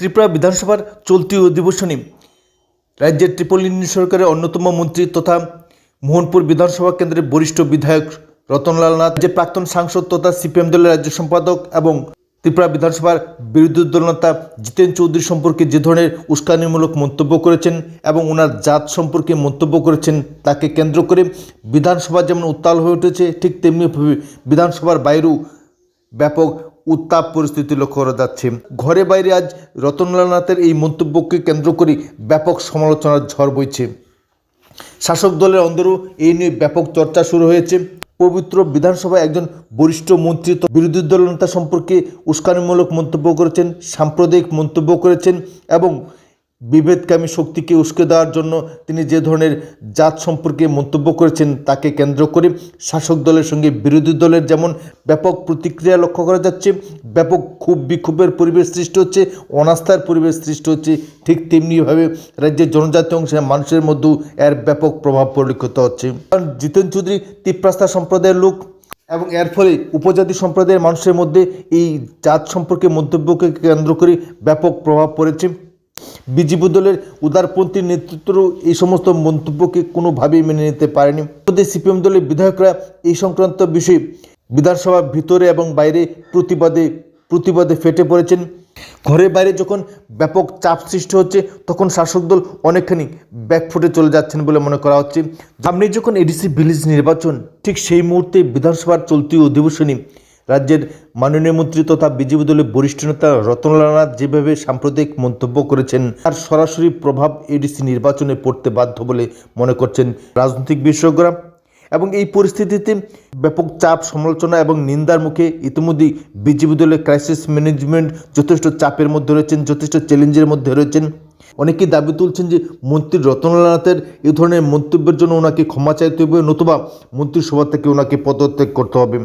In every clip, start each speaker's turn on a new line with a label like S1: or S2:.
S1: ত্রিপুরা বিধানসভার চলতি অধিবেশনে রাজ্যের ত্রিপলিনী সরকারের অন্যতম মন্ত্রী তথা মোহনপুর বিধানসভা কেন্দ্রের বরিষ্ঠ বিধায়ক রতনলাল নাথ যে প্রাক্তন সাংসদ তথা সিপিএম দলের রাজ্য সম্পাদক এবং ত্রিপুরা বিধানসভার বিরোধী দলনেতা জিতেন চৌধুরী সম্পর্কে যে ধরনের উস্কানিমূলক মন্তব্য করেছেন এবং ওনার জাত সম্পর্কে মন্তব্য করেছেন তাকে কেন্দ্র করে বিধানসভা যেমন উত্তাল হয়ে উঠেছে, ঠিক তেমনিভাবে বিধানসভার বাইরেও ব্যাপক উত্তাপ পরিস্থিতি লক্ষ্য করা যাচ্ছে। ঘরে বাইরে আজ রতনলাল নাথের এই মন্তব্যকে কেন্দ্র করে ব্যাপক সমালোচনার ঝড় বইছে। শাসক দলের অন্দরও এই নিয়ে ব্যাপক চর্চা শুরু হয়েছে। পবিত্র বিধানসভায় একজন বরিষ্ঠ মন্ত্রী বিরোধী দল নেতা সম্পর্কে উস্কানিমূলক মন্তব্য করেছেন, সাম্প্রদায়িক মন্তব্য করেছেন এবং বিভেদকামী শক্তিকে উস্কে দেওয়ার জন্য তিনি যে ধরনের জাত সম্পর্কে মন্তব্য করেছেন তাকে কেন্দ্র করে শাসক দলের সঙ্গে বিরোধী দলের যেমন ব্যাপক প্রতিক্রিয়া লক্ষ্য করা যাচ্ছে, ব্যাপক ক্ষোভ বিক্ষোভের পরিবেশ সৃষ্টি হচ্ছে, অনাস্থার পরিবেশ সৃষ্টি হচ্ছে, ঠিক তেমনিভাবে রাজ্যের জনজাতি অংশের মানুষের মধ্যেও এর ব্যাপক প্রভাব পরিলক্ষিত হচ্ছে। কারণ জিতেন চৌধুরী তিপ্রাস্তা সম্প্রদায়ের লোক এবং এর ফলে উপজাতি সম্প্রদায়ের মানুষের মধ্যে এই জাত সম্পর্কে মন্তব্যকে কেন্দ্র করে ব্যাপক প্রভাব পড়েছে। বিজেপি দলের উদারপন্থী নেতৃত্বও এই সমস্ত মন্তব্যকে কোনোভাবেই মেনে নিতে পারেনি। সিপিএম দলের বিধায়করা এই সংক্রান্ত বিষয়ে বিধানসভার ভিতরে এবং বাইরে প্রতিবাদে প্রতিবাদে ফেটে পড়েছেন। ঘরে বাইরে যখন ব্যাপক চাপ সৃষ্টি হচ্ছে, তখন শাসক দল অনেকখানি ব্যাকফুটে চলে যাচ্ছেন বলে মনে করা হচ্ছে। সামনে যখন এডিসি ভিলেজ নির্বাচন, ঠিক সেই মুহূর্তে বিধানসভার চলতি অধিবেশনে রাজ্যের মাননীয় মন্ত্রী তথা বিজেপি দলের বরিষ্ঠ নেতা রতনলাল নাথ যেভাবে সাম্প্রদায়িক মন্তব্য করেছেন, তার সরাসরি প্রভাব এডিসি নির্বাচনে পড়তে বাধ্য বলে মনে করছেন রাজনৈতিক বিশেষজ্ঞরা। এবং এই পরিস্থিতিতে ব্যাপক চাপ, সমালোচনা এবং নিন্দার মুখে ইতিমধ্যেই বিজেপি দলের ক্রাইসিস ম্যানেজমেন্ট যথেষ্ট চাপের মধ্যে রয়েছেন, যথেষ্ট চ্যালেঞ্জের মধ্যে রয়েছেন। অনেকেই দাবি তুলছেন যে মন্ত্রী রতনলাল নাথের এই ধরনের মন্তব্যের জন্য ওনাকে ক্ষমা চাইতে হবে, নতুবা মন্ত্রিসভা থেকে ওনাকে পদত্যাগ করতে হবে।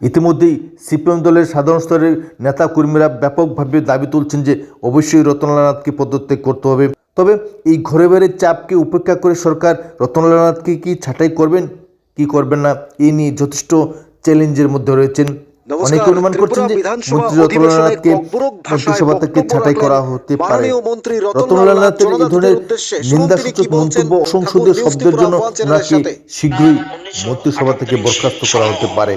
S1: ইতিমধ্যেই সিপিএম দলের সাধারণ স্তরের নেতা কর্মীরা ব্যাপকভাবে দাবি তুলছেন যে অবশ্যই রতনলাল নাথকে পদত্যাগ করতে হবে। তবে এই ঘরে বাইরের চাপকে উপেক্ষা করে সরকার রতনলাল নাথকে কি ছাঁটাই করবেন কি করবেন না এই নিয়ে যথেষ্ট চ্যালেঞ্জের মধ্যে রয়েছেন। অনেকে অনুমান করছেন যে মন্ত্রী রতনলাল নাথকে মন্ত্রিসভা থেকে ছাঁটাই করা হতে পারে?
S2: মন্ত্রী
S1: রতনলাল নাথের এই ধরনের নিন্দাসূচক মন্তব্য সংসদীয়
S2: ঠাকুর
S1: শব্দের জন্য ওনাকে শীঘ্রই মন্ত্রিসভা থেকে বরখাস্ত করা হতে পারে।